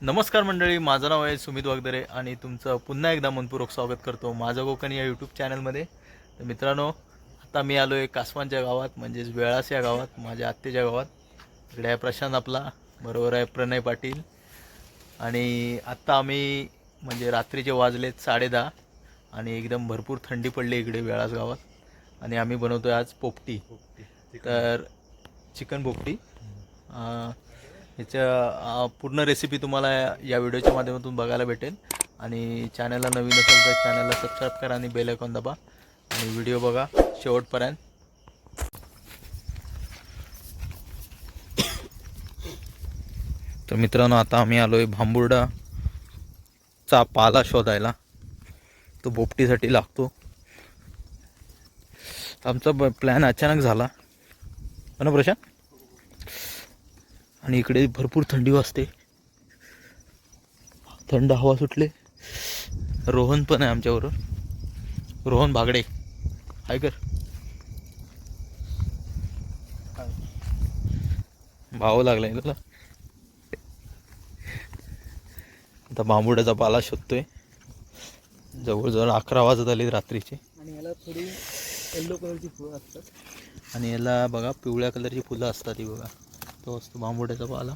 नमस्कार मंडळी माझं नाव आहे सुमित वागदरे आणि तुमचं पुन्हा एकदा मनपूर्वक स्वागत करतो माझं कोकण या यूट्यूब चॅनलमध्ये तर मित्रांनो आता मी आलो आहे कासवांच्या गावात म्हणजेच वेळास या गावात माझ्या आत्तेच्या गावात. इकडे आहे प्रशांत आपला बरोबर आहे प्रणय पाटील. आणि आत्ता आम्ही म्हणजे रात्रीचे वाजलेत साडेदहा आणि एकदम भरपूर थंडी पडली इकडे वेळास गावात. आणि आम्ही बनवतो आज पोपटी. तर चिकन पोपटी. ह्याच्या पूर्ण रेसिपी तुम्हाला या व्हिडिओच्या माध्यमातून बघायला भेटेल. आणि चॅनलला नवीन असेल तर चॅनलला सबस्क्राईब करा आणि बेल आयकॉन दाबा. आणि व्हिडिओ बघा शेवटपर्यंत. तर मित्रांनो आता आम्ही आलो आहे भांबुर्डाचा पाला शोधायला. तो बोपटीसाठी लागतो. आमचा ब प्लॅन अचानक झाला. हो ना प्रशांत? आणि इकडे भरपूर थंडी वाजते. थंड हवा सुटले. रोहन पण आहे आमच्याबरोबर. रोहन भागडे हाय कर. भाव लागलाय तुला आता बांबुड्याचा पाला शोधतोय. जवळजवळ अकरा वाजत आली रात्रीचे. आणि याला थोडी येल्लो कलरची फुलं असतात. आणि याला बघा पिवळ्या कलरची फुलं असतात ही बघा. तो असतो बांबुड्याचा पाला.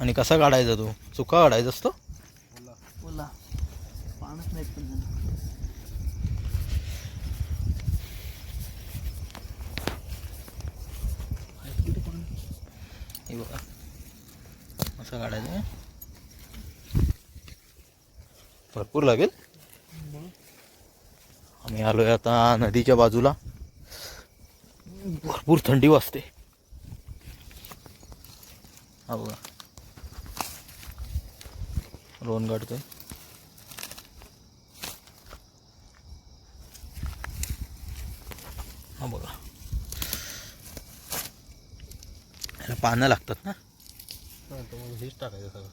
आणि कसा काढायचा तो? चुका काढायचा असतो ओला. पण? हे बघा. असा काढायचा भरपूर लागेल. आम्ही आलोय आता नदीच्या बाजूला. भरपूर थंडी वाजते. हा बघा रोन काढतोय हा बघा. याला पानं लागतात ना? हेच टाकायचं सगळं.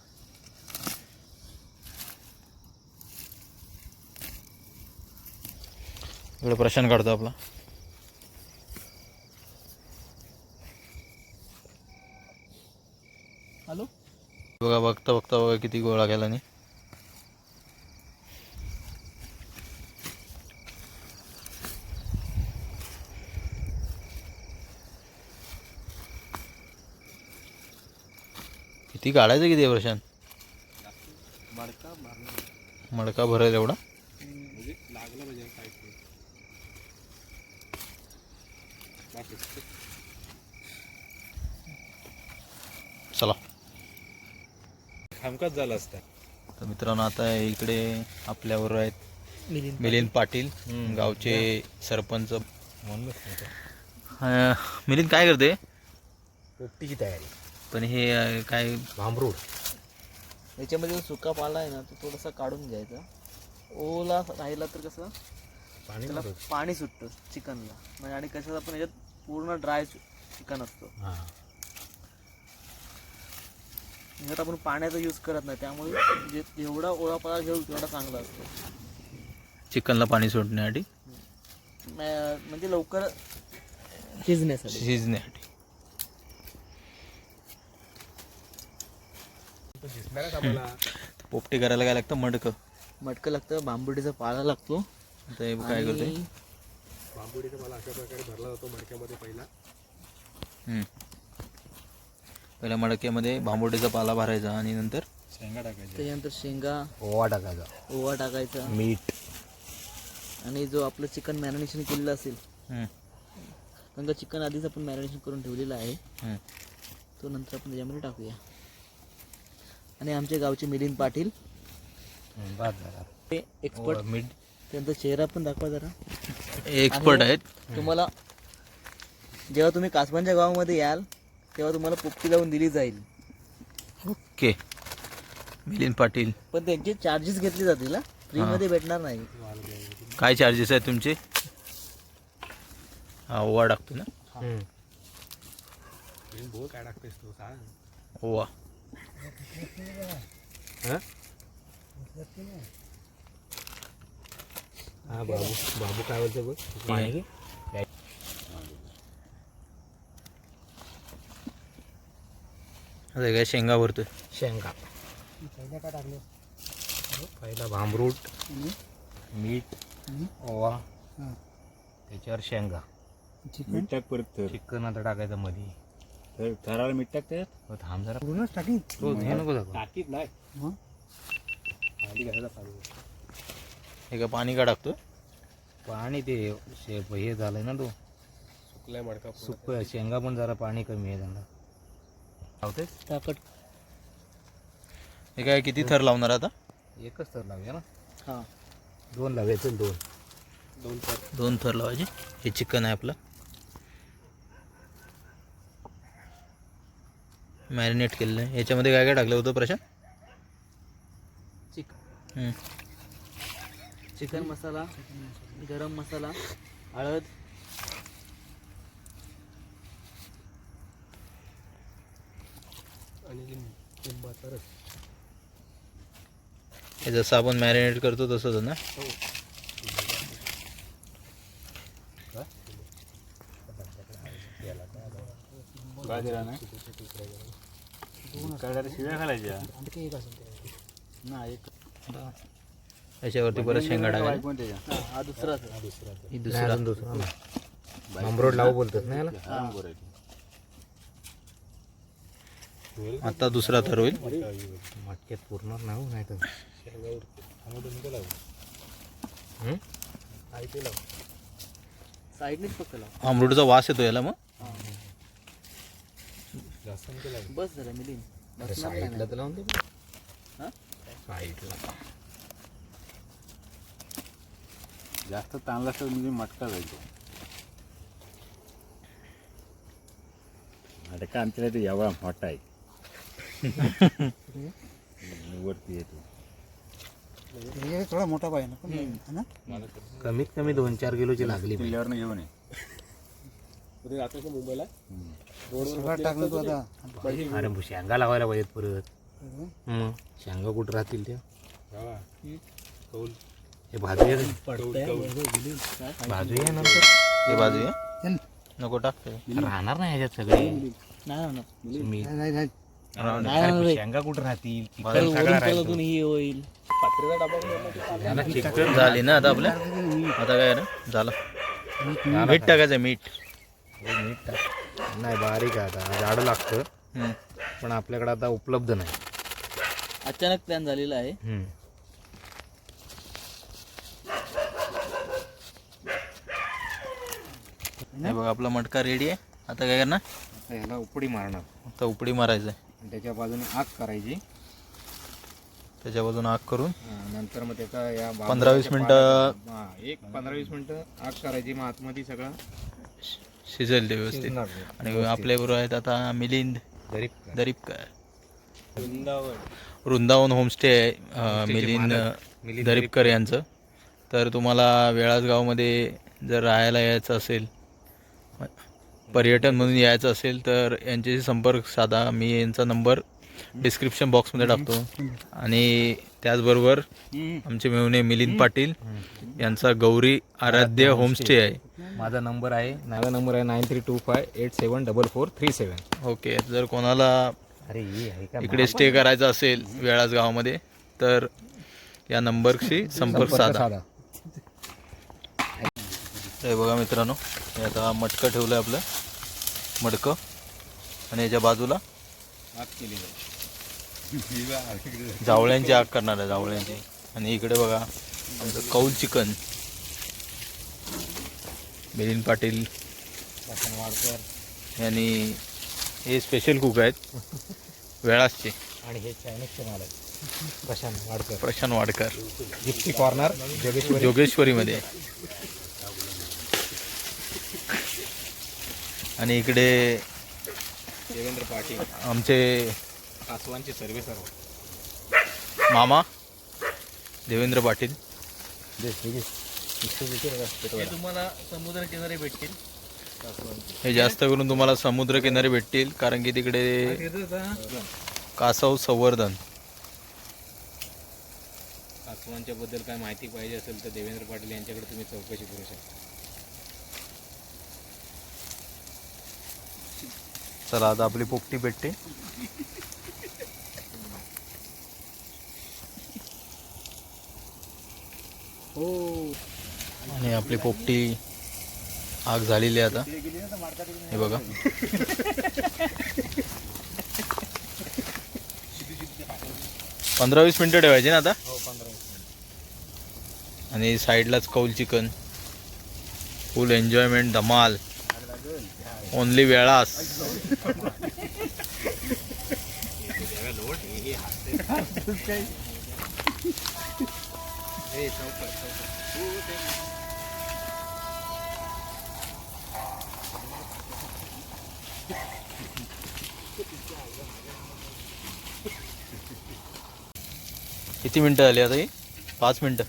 इकडे प्रशांत काढतो आपला. बघा बघता बघता बघा किती गोळा केला नाही किती काढायचं किती आहे प्रशांत? मडका भरेल मडका भरायला एवढा म्हणजे पाहिजे काय चला हमकाच झाला असता. तर मित्रांनो आता इकडे आपल्याबरोबर आहेत मिलिंद पाटील गावचे सरपंच. अं, मिलिंद काय करते? पोपटीची तयारी. पण हे अं, काय? भांबरूड. याच्यामध्ये जो सुका पाला आहे ना तो थोडासा काढून घ्यायचा. ओला राहिला तर कसं? पाणी त्याला पाणी सुटतं चिकनला. म्हणजे आणि कसं आपण याच्यात पूर्ण ड्राय चिकन असतो. हां. ह्याच्यात आपण पाण्याचा यूज करत नाही. त्यामुळे जे जेवढा ओळा पाला घेऊ तेवढा चांगला असतो. चिकनला पाणी सोडण्यासाठी? म- म्हणजे लवकर शिजण्यासाठी. शिजण्यासाठी. पोपटी करायला काय लागतं? मडकं. मटकं लागतं बांबुडीचा पाला लागतो. आता हे काय करतोय? आणि बांबुडीचा मला अशा प्रकारे भरला जातो मडक्यामध्ये पहिला हम्म. पहिल्या मडक्यामध्ये भांबोडीचा पाला भरायचा आणि नंतर शेंगा टाकायचे त्याच्यानंतर शेंगा ओवा टाकायचा. ओवा टाकायचा. मीठ. आणि जो आपलं चिकन मॅरिनेशन केलेलं असेल हम्म, कारण का चिकन आधीच आपण मॅरिनेशन करून ठेवलेलं आहे. हम्म. तो नंतर आपण त्याच्यामध्ये टाकूया. आणि आमच्या गावचे मिलिंद पाटील. बाद झाला ते एक्सपर्ट मीठ. त्यांचा चेहरा पण दाखवा जरा. एक्सपर्ट आणि आहेत. तुम्हाला जेव्हा तुम्ही कासवांच्या गावामध्ये याल तेव्हा तुम्हाला पोपटी लावून दिली जाईल. ओके. मिलिंद पाटील. पण त्यांचे चार्जेस घेतले जातील फ्रीमध्ये भेटणार नाही. काय चार्जेस आहेत तुमचे? हा ओवा टाकतो ना. बोल काय टाकतेस तू सांग ओवा. हा? हा बाबू. बाबू काय बोलतो बघ पाणी आता काय शेंगा भरतोय. शेंगा. पहिला भांबरूट मीठ ओवा त्याच्यावर शेंगा. मीठ टाक परत तर. चिकन आता टाकायचं मध्ये तर थराला मीठ टाक त्यात हो, थांब जरा. पूर्णच टाकी तो हे नको दाखव. टाकीत नाही. खाली घालायला पाणी हे का पाणी का टाकतो पाणी ते हे झालंय ना तो. सुकलाय मडका. सुक शेंगा पण जरा पाणी कमी आहे त्यांना. लावतेस? ताकद हे काय किती थर लावणार आता? एकच तर लावूया ना? हां. दोन लावूया चल दोन. दोन तास दोन थर लावायचे. हे चिकन आहे आपलं. मॅरिनेट केलेलं आहे. याच्यामध्ये काय काय टाकलं होतं प्रशांत? चिकन हम्म. चिकन मसाला गरम मसाला हळद आणि लिंबाचा रस हे जसं आपण मॅरिनेट करतो तसंच ना? एक याच्यावरती परत शेंगा हा ही दुसरा. दुसरा. भांबरूट लावू बोलतात ना याला हा. आता दुसरा थर होईल. मटक्यात पूर्ण नाही हो, नाही तर अमृतचा वास येतो याला मग. बस झालं साईडला तर लावून दे. हा? साईडला. जास्त ताणला तर म्हणजे मटका जाईल तो मटका आमच्याला ते एवढा मोठा आहे. वरती येतो थोडा मोठा पाहिजे ना कमीत कमी दोन चार किलोची लागली पाहिजे. किल्ल्यावरनं घेऊन ये. मुंबईला टाकलं तू आता. अरे शेंगा लावायला पाहिजेत परत. शेंगा कुठं राहतील त्या? हे भाजूया का? भाजूया नंतर हे बाजू आहे नको टाक राहणार नाही ह्याच्यात सगळे. नाही मी. नाही. शेंगा कुठं राहतील? सगळा राहील ही होईल. चिकन झाली ना आता आपल्या? आता काय झालं. मीठ टाकायचं मीठ. मीठ टाक. नाही बारीक आहे आता. जाडं लागतं. हम्म. पण आपल्याकडे आता उपलब्ध नाही. अचानक प्लॅन झालेला आहे. हम्म. हे बघ आपला मटका रेडी आहे. आता काय करणार? आता ह्याला उपडी मारणार. आता उपडी मारायचं आहे. त्याच्या बाजूने आग करायची. त्याच्या बाजून आग करून नंतर मग त्याचा या पंधरा वीस मिनिटं हा, एक पंधरा वीस मिनिटं आग करायची मग आतमध्ये सगळं शिजेल ते व्यवस्थित. आणि आपल्या बरोबर आहेत आता मिलिंद जरी दरीपकर. वृंदावन. होमस्टे आहे मिलिंद मिलिंद दरीपकर यांचं. तर तुम्हाला वेळाच गावमध्ये जर राहायला यायचं असेल पर्यटन म्हणून यायचं असेल तर यांच्याशी संपर्क साधा. मी यांचा नंबर डिस्क्रिप्शन बॉक्समध्ये टाकतो. आणि त्याचबरोबर आमचे मेहुणे मिलिंद पाटील यांचा गौरी आराध्य होमस्टे आहे. माझा नंबर आहे माझा नंबर आहे nine three two five eight seven double four three seven. Okay जर कोणाला इकडे स्टे करायचा असेल वेळाच गावामध्ये तर या नंबरशी संपर्क साधा. हे बघा मित्रांनो हे आता मटकं ठेवलं आहे आपलं. मडकं. आणि याच्या बाजूला आग केली जावळ्यांची आग करणार आहे जावळ्यांची. आणि इकडे बघा आमचं कौल चिकन. मिलिंद पाटील. यांनी हे स्पेशल कुक आहेत. वेळासचे. आणि हे चायनीजचे माल आहे Prashant Wadkar. Prashant Wadkar. Gypsy corner Jogeshwari. जोगेश्वरीमध्ये. आणि इकडे देवेंद्र पाटील. आमचे कासवांचे सर्वे सर्व मामा देवेंद्र पाटील. हे तुम्हाला समुद्र किनारी भेटतील. हे जास्त करून तुम्हाला समुद्रकिनारी भेटतील कारण की तिकडे कासव संवर्धन. कासवांच्या बद्दल काय माहिती पाहिजे असेल तर देवेंद्र पाटील यांच्याकडे तुम्ही चौकशी करू शकता. चला आता आपली पोपटी भेटते. हो आणि आपली पोपटी आग झालेली आहे आता. हे बघा. पंधरा वीस मिनिटं ठेवायची ना आता? आणि साईडलाच कौल चिकन. फुल एन्जॉयमेंट धमाल. ओनली वेळास. किती मिनिटं झाली आता ही? पाच मिनिटं.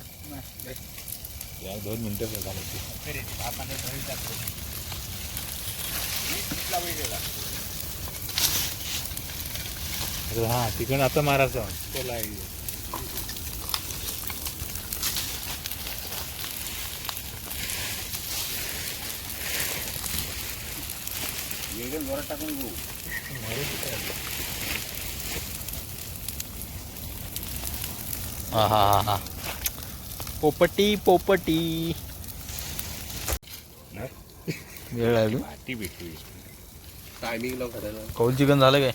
दोन मिनिटं झाली. हा तिकडून आता मारायचं त्याला हा हा हा हा. पोपटी पोपटी. वेळ आहे करायला कौल चिकन झालं काय?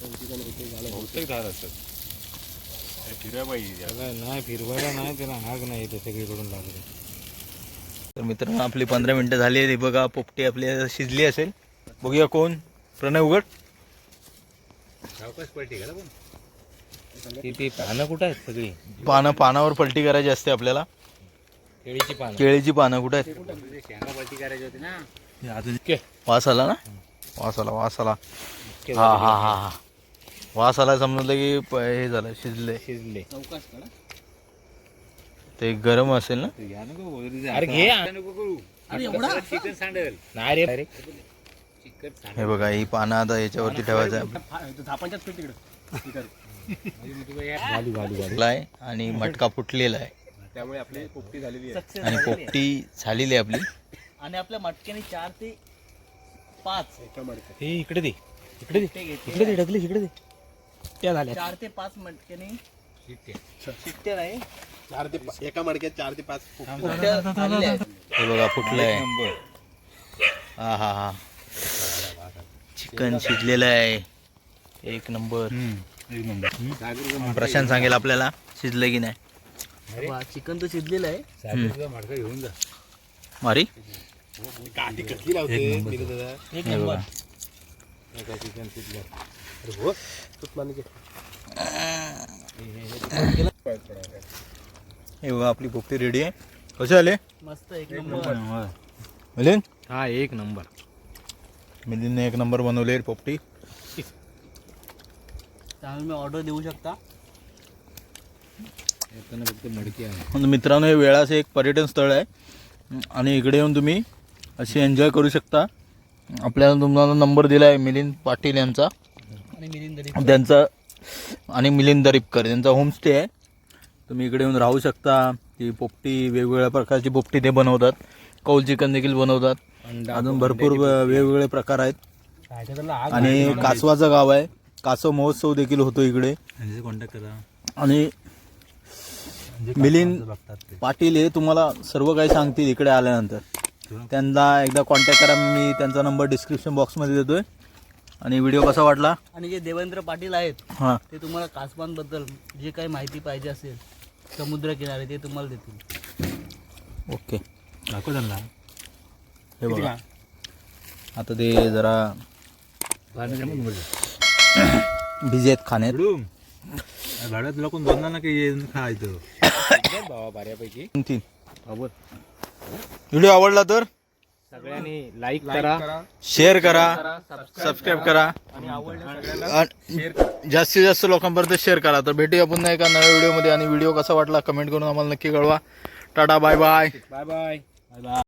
बहुतेक पाहिजे नाही फिरवायला नाही त्याला आग नाही येते सगळीकडून लागले. तर मित्रांनो आपली पंधरा मिनिटं झाली आहेत. हे बघा पोपटी आपली शिजली असेल. बघूया कोण. प्रणय उघड. सावकाश पलटी घाला पण. ती पानं कुठं आहेत सगळी? पानं पानावर पलटी करायची असते आपल्याला. केळीची पानं. केळीची पानं कुठं आहेत? शेंगा पलटी करायची होती ना. वास आला ना? वास आला वास आला. हा हा हा हा. वास आला समजलं की प- हे झालं शिजले. शिजले. ते गरम असेल ना? अरे घे. नको करू. अरे एवढा? चिकन सांडेल. नाही रे. चिकन हे बघा ही पानं आता याच्यावरती ठेवायचं आहे. पेट तिकडं आहे आणि मटका फुटलेला आहे. त्यामुळे आपली पोपटी झालेली आहे. आणि पोपटी झालेली आहे आपली. आणि आपल्या मटक्याने चार ते पाच. हे इकडे दे. इकडे दे. इकडे दे ढकले इकडे दे. त्या झाल्या चार ते पाच मटक्याने शिट्ट्या. नाही चार ते पा- एका मडक्यात चार ते पाच पोपटी शिट्ट्या झालेल्या आहेत. हे बघा फुटलंय. हा हा हा. चिकन शिजलेलं आहे. एक नंबर. एक नंबर. प्रशांत सांगेल आपल्याला शिजलं की नाही. वा, चिकन तर शिजलेलं आहे. साखरेचा मडका घेऊन जा. मारी. कसली लावते दादा? हे बघा. एका चिकन शिजलं. अरे हो. हे बघा आपली पोपटी रेडी आहे. कसे आले? मस्त एक नंबर. मिलिंद? हा एक नंबर. मिलिंदने एक नंबर बनवले पोपटी. त्यामुळे ऑर्डर देऊ शकता? येताना फक्त मडकी आहे. आणि मित्रांनो हे वेळाचं एक पर्यटन स्थळ आहे. आणि इकडे येऊन तुम्ही अशी एन्जॉय करू शकता. आपल्याला तुम्हाला नंबर दिला आहे मिलिंद पाटील यांचा. त्यांचा आणि मिलिंद दरीपकर यांचा होमस्टे आहे. तुम्ही इकडे येऊन राहू शकता. ती पोपटी वेगवेगळ्या प्रकारची पोपटी ते बनवतात. कौल चिकन देखील बनवतात. अजून भरपूर वेगवेगळे प्रकार आहेत. आणि कासवाचं गाव आहे. कासव महोत्सव देखील होतो इकडे. कॉन्टॅक्ट करा. आणि मिलिंद पाटील हे तुम्हाला सर्व काही सांगतील इकडे आल्यानंतर. त्यांना एकदा कॉन्टॅक्ट करा. मी त्यांचा नंबर डिस्क्रिप्शन बॉक्समध्ये देतोय. आणि व्हिडिओ कसा वाटला? आणि जे देवेंद्र पाटील आहेत हां. ते तुम्हाला कासवांबद्दल जे काही माहिती पाहिजे असेल समुद्र किनारे ते तुम्हाला देतील. ओके. दाखव त्यांना. हे बघा. आता ते जरा बिझी आहेत खाण्यात. भाड्यात लोकून बोलणार ना की खायचं बाबा बऱ्यापैकी तीन व्हिडिओ आवडला तर? सगळ्यांनी लाईक करा शेअर करा सबस्क्राईब करा आणि जास्तीत जास्त लोकांपर्यंत शेअर करा. तर भेटूया पुन्हा एका नव्या व्हिडिओमध्ये आणि व्हिडिओ कसा वाटला कमेंट करून आम्हाला नक्की कळवा. Tata bye bye bye bye